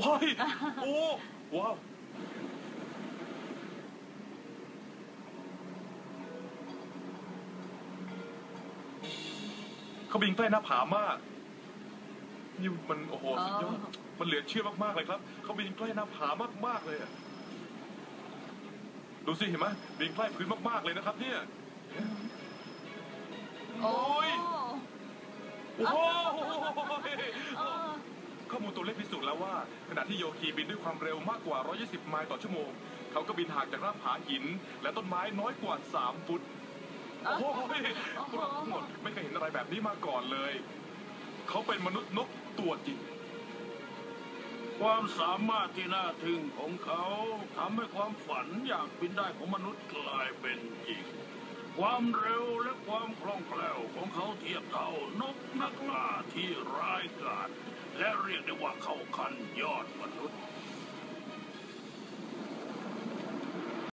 ว้ายโอ้ว้าวเขาบินใกล้หน้าผามาก นี่มันโอ้โหสุดยอดอ๋อมันเหลือเชื่อมากๆเลยครับเขาบินใกล้หน้าผามากๆเลยอะดูสิเห็นไหมบินใกล้พื้นมากๆเลยนะครับ เนี่ยโอ้โอ้ยโอ้โห ขณะที่โยคีบินด้วยความเร็วมากกว่า 120 ไมล์ต่อชั่วโมง เขาก็บินห่างจากหน้าผาหิน และต้นไม้น้อยกว่า 3 ฟุต โอ้โหพวกเราทั้งหมดไม่เคยเห็นอะไรแบบนี้มาก่อนเลย เขาเป็นมนุษย์นกตัวจริง ความสามารถที่น่าทึ่งของเขาทำให้ความฝันอยากบินได้ของมนุษย์กลายเป็นจริง ความเร็วและความคล่องแคล่วของเขาเทียบเท่านกนักล่าที่ร้ายกาจ และเรียกได้ว่าเข้าขั้นยอดมนุษย์